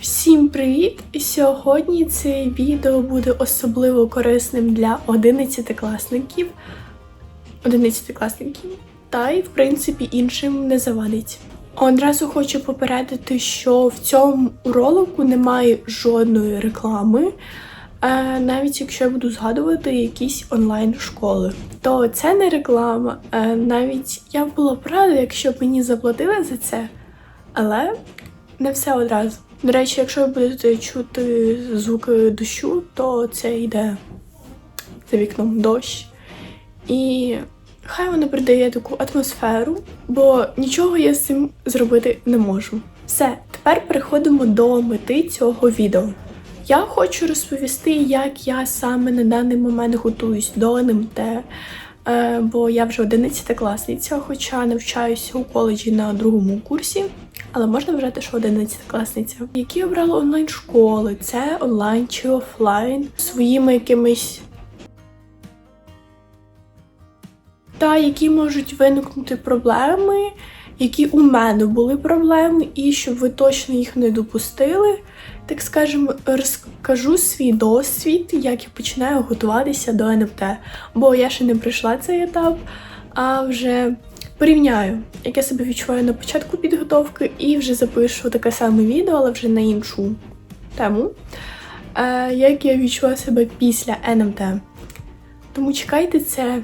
Всім привіт! Сьогодні це відео буде особливо корисним для 11-класників, 11-класників, та й, в принципі, іншим не завадить. Одразу хочу попередити, що в цьому ролику немає жодної реклами, е, навіть якщо я буду згадувати якісь онлайн-школи. То це не реклама. е, Навіть я була б рада, якщо б мені заплатили за це, але не все одразу. До речі, якщо ви будете чути звуки дощу, то це йде за вікном дощ. І хай воно придає таку атмосферу, бо нічого я з цим зробити не можу. Все, тепер переходимо до мети цього відео. Я хочу розповісти, як я саме на даний момент готуюсь до НМТ, е, бо я вже 11 класниця, хоча навчаюся у коледжі на другому курсі. Але можна вважати, що 11 класниця. Які обрала онлайн школи? Це онлайн чи офлайн своїми якимись. Та які можуть виникнути проблеми, які у мене були проблеми, і щоб ви точно їх не допустили, так скажемо, розкажу свій досвід, як я починаю готуватися до НМТ. Бо я ще не пройшла цей етап, а вже порівняю, як я себе відчуваю на початку підготовки, і вже запишу таке саме відео, але вже на іншу тему. Е, як я відчуваю себе після НМТ. Тому чекайте це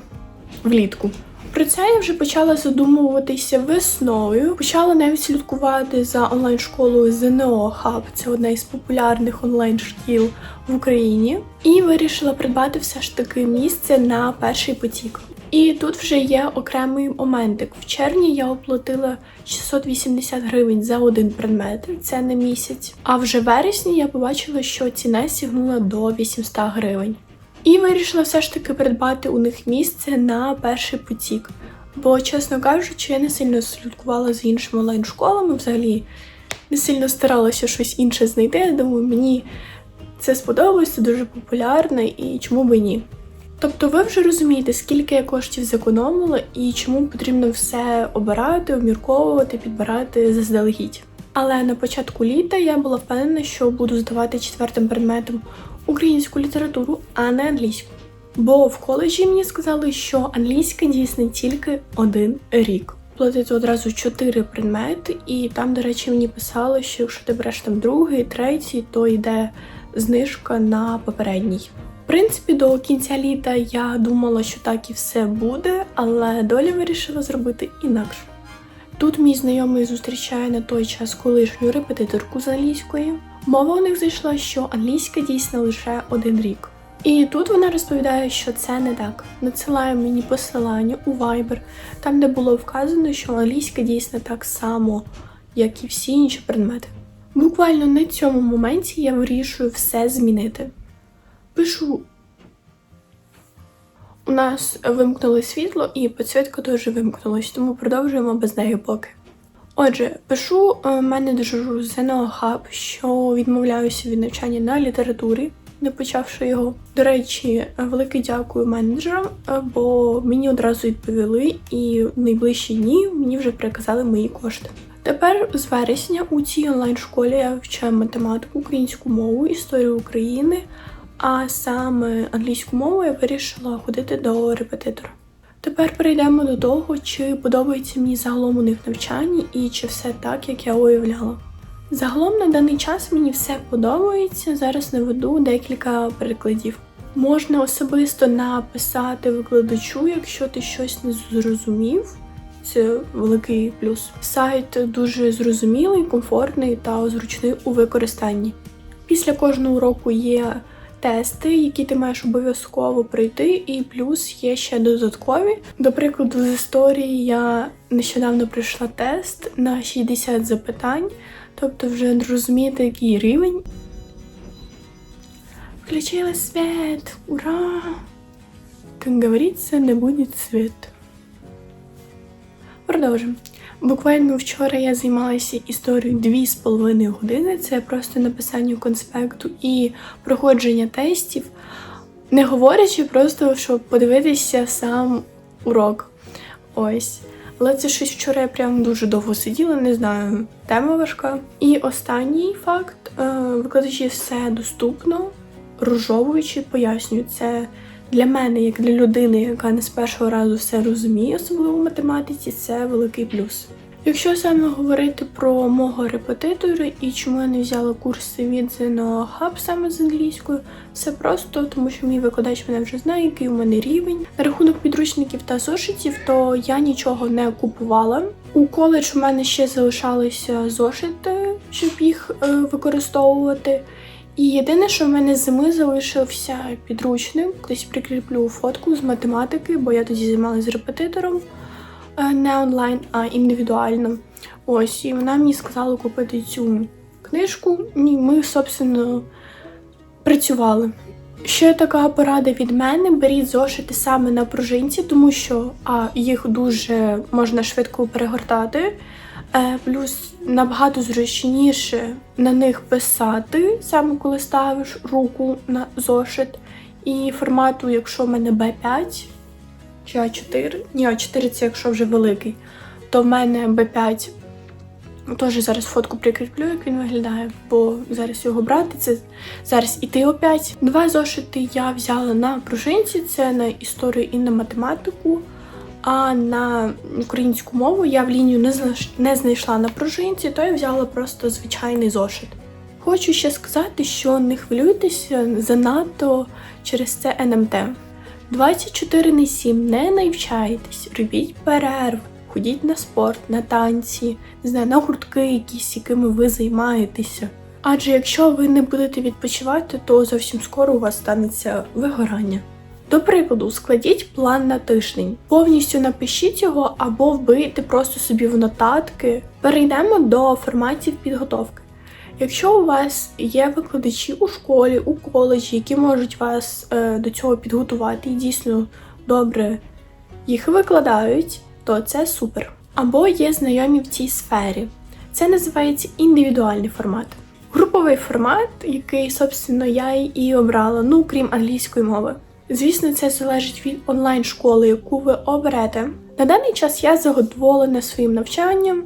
влітку. Про це я вже почала задумуватися весною. Почала навіть слідкувати за онлайн-школою ЗНО Хаб. Це одна із популярних онлайн-шкіл в Україні. І вирішила придбати все ж таки місце на перший потік. І тут вже є окремий моментик. В червні я оплатила 680 гривень за один предмет, це на місяць. А вже вересні я побачила, що ціна сягнула до 800 гривень. І вирішила все ж таки придбати у них місце на перший потік. Бо, чесно кажучи, я не сильно слідкувала за іншими онлайн-школами, взагалі не сильно старалася щось інше знайти. Я думаю, мені це сподобалось, це дуже популярно і чому би ні. Тобто ви вже розумієте, скільки я коштів зекономила і чому потрібно все обирати, обмірковувати, підбирати заздалегідь. Але на початку літа я була впевнена, що буду здавати четвертим предметом українську літературу, а не англійську. Бо в коледжі мені сказали, що англійська дійсна тільки один рік. Платити одразу чотири предмети, і там, до речі, мені писали, що якщо ти береш там другий, третій, то йде знижка на попередній. Принципі, до кінця літа я думала, що так і все буде, але доля вирішила зробити інакше. Тут мій знайомий зустрічає на той час колишню репетиторку з англійської. Мова у них зайшла, що англійська дійсна лише один рік. І тут вона розповідає, що це не так. Надсилає мені посилання у Viber, там де було вказано, що англійська дійсна так само, як і всі інші предмети. Буквально на цьому моменті я вирішую все змінити. Пишу. У нас вимкнули світло і підсвітка теж вимкнулась, тому продовжуємо без неї поки. Отже, пишу е, менеджеру ЗНО Хаб, що відмовляюся від навчання на літературі, не почавши його. До речі, велике дякую менеджерам, е, бо мені одразу відповіли, і в найближчі дні мені вже переказали мої кошти. Тепер з вересня у цій онлайн-школі я вчаю математику, українську мову, історію України, а саме англійську мову я вирішила ходити до репетитора. Тепер перейдемо до того, чи подобається мені загалом у них навчання і чи все так, як я уявляла. Загалом на даний час мені все подобається. Зараз наведу декілька прикладів. Можна особисто написати викладачу, якщо ти щось не зрозумів. Це великий плюс. Сайт дуже зрозумілий, комфортний та зручний у використанні. Після кожного уроку є тести, які ти маєш обов'язково пройти, і плюс є ще додаткові. До прикладу, з історії я нещодавно пройшла тест на 60 запитань, тобто вже розумієте, який рівень. Включила світ! Ура! Как говорится, не будет свет. Продовжимо. Буквально вчора я займалася історією 2,5 години. Це просто написання конспекту і проходження тестів, не говорячи, просто щоб подивитися сам урок. Ось. Але це щось вчора я прям дуже довго сиділа, не знаю, тема важка. І останній факт: е, викладачі все доступно, розжовуючи, пояснюють це для мене, як для людини, яка не з першого разу все розуміє, особливо в математиці, це великий плюс. Якщо саме говорити про мого репетитора і чому я не взяла курси від Hub саме з англійською, все просто тому, що мій викладач мене вже знає, який у мене рівень. На рахунок підручників та зошитів, то я нічого не купувала. У коледж у мене ще залишалися зошити, щоб їх е, використовувати. І єдине, що в мене зими залишився підручник, десь прикріплю фотку з математики, бо я тоді займалася з репетитором. Е, не онлайн, а індивідуально. Ось, і вона мені сказала купити цю книжку. І ми, собственно, працювали. Ще така порада від мене: беріть зошити саме на пружинці, тому що а, їх дуже можна швидко перегортати. Е, плюс набагато зручніше на них писати, саме коли ставиш руку на зошит. І формату, якщо в мене B5, чи А4. Ні, А4 це якщо вже великий. То в мене Б5. Теж зараз фотку прикріплю, як він виглядає, бо зараз його брати. Це зараз іти опять. Два зошити я взяла на пружинці, це на історію і на математику. А на українську мову я в лінію не знайш- не знайшла на пружинці, то я взяла просто звичайний зошит. Хочу ще сказати, що не хвилюйтеся занадто через це НМТ. 24 на 7 не навчайтесь, робіть перерви, ходіть на спорт, на танці, не знаю, на гуртки якісь, якими ви займаєтеся. Адже якщо ви не будете відпочивати, то зовсім скоро у вас станеться вигорання. До прикладу, складіть план на тиждень, повністю напишіть його або вбийте просто собі в нотатки. Перейдемо до форматів підготовки. Якщо у вас є викладачі у школі, у коледжі, які можуть вас е, до цього підготувати і дійсно добре їх викладають, то це супер. Або є знайомі в цій сфері. Це називається індивідуальний формат. Груповий формат, який, собственно, я і обрала, ну крім англійської мови. Звісно, це залежить від онлайн-школи, яку ви оберете. На даний час я задоволена своїм навчанням,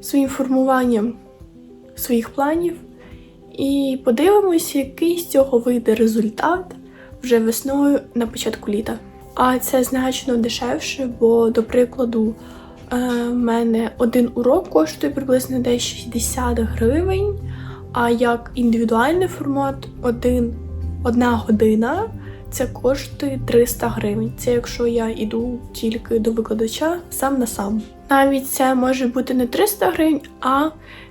своїм формуванням своїх планів. І подивимося, який з цього вийде результат вже весною на початку літа. А це значно дешевше, бо, до прикладу, е, в мене один урок коштує приблизно десь 60 гривень, а як індивідуальний формат, один, одна година це коштує 300 гривень. Це якщо я йду тільки до викладача сам на сам. Навіть це може бути не 300 гривень, а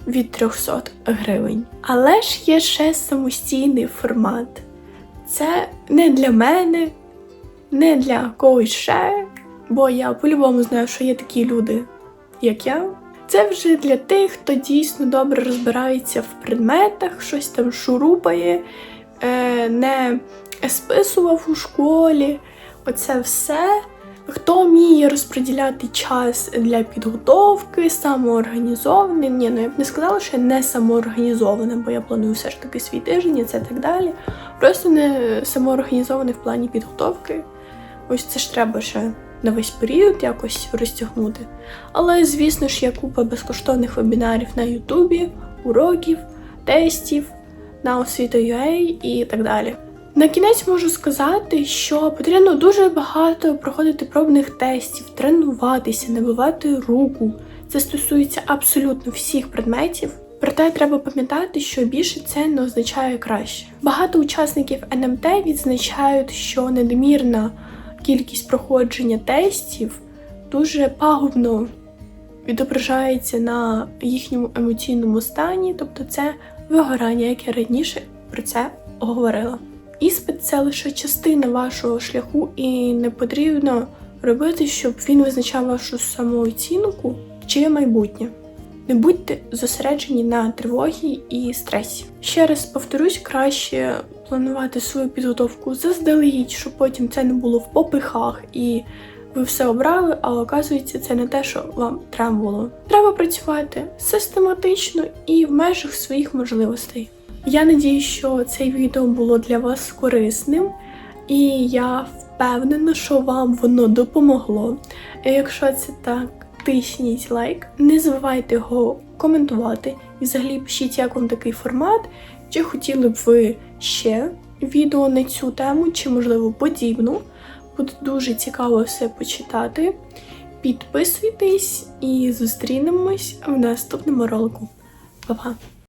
від 300 гривень. Але ж є ще самостійний формат. Це не для мене, не для когось ще, бо я по-любому знаю, що є такі люди, як я. Це вже для тих, хто дійсно добре розбирається в предметах, щось там шурупає, е, не списував у школі. Оце все. Хто вміє розподіляти час для підготовки, самоорганізований. Ні, ну я б не сказала, що я не самоорганізована, бо я планую все ж таки свій тиждень і це так далі. Просто не самоорганізований в плані підготовки. Ось це ж треба ще на весь період якось розтягнути. Але, звісно ж, є купа безкоштовних вебінарів на Ютубі, уроків, тестів, на освіта.ua і так далі. На кінець можу сказати, що потрібно дуже багато проходити пробних тестів, тренуватися, набивати руку. Це стосується абсолютно всіх предметів. Проте треба пам'ятати, що більше це не означає краще. Багато учасників НМТ відзначають, що надмірна кількість проходження тестів дуже пагубно відображається на їхньому емоційному стані, тобто це вигорання, як я раніше про це говорила. Іспит це лише частина вашого шляху, і не потрібно робити, щоб він визначав вашу самооцінку чи майбутнє. Не будьте зосереджені на тривогі і стресі. Ще раз повторюсь, краще планувати свою підготовку заздалегідь, щоб потім це не було в попихах і ви все обрали, а оказується, це не те, що вам треба було. Треба працювати систематично і в межах своїх можливостей. Я надію, що це відео було для вас корисним, і я впевнена, що вам воно допомогло. Якщо це так, тисніть лайк, не забувайте його коментувати. І взагалі пишіть, як вам такий формат, чи хотіли б ви ще відео на цю тему, чи, можливо, подібну. Буде дуже цікаво все почитати. Підписуйтесь і зустрінемось в наступному ролику. Па-па!